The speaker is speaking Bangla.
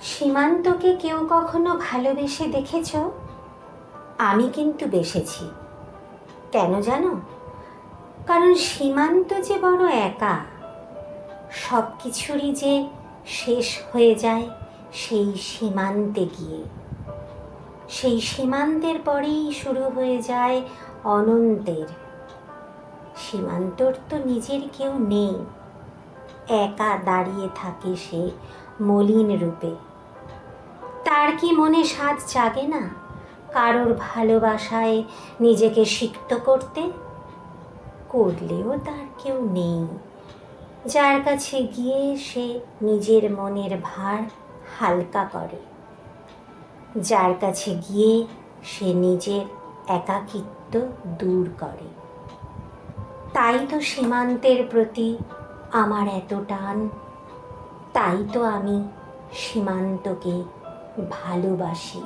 সীমান্তকে কেউ কখনো ভালোবেসে দেখেছ? আমি কিন্তু বেসেছি। কেন জানো? কারণ সীমান্ত যে বড় একা সব কিছুরই যে শেষ হয়ে যায় সেই সীমান্তে গিয়ে। সেই সীমান্তের পরেই শুরু হয়ে যায় অনন্তের। সীমান্তর তো নিজের কেউ নেই। একা দাঁড়িয়ে থাকে সে মলিন রূপে। তার কি মনে স্বাদ জাগে না? কারোর ভালোবাসায় নিজেকে সিক্ত করতে? করলেও তার কেউ নেই। যার কাছে গিয়ে সে নিজের মনের ভার হালকা করে। যার কাছে গিয়ে সে নিজের একাকিত্ব দূর করে। তাই তো সীমান্তের প্রতি আমার এত টান। তাই তো আমি সীমান্তকে ভালোবাসি।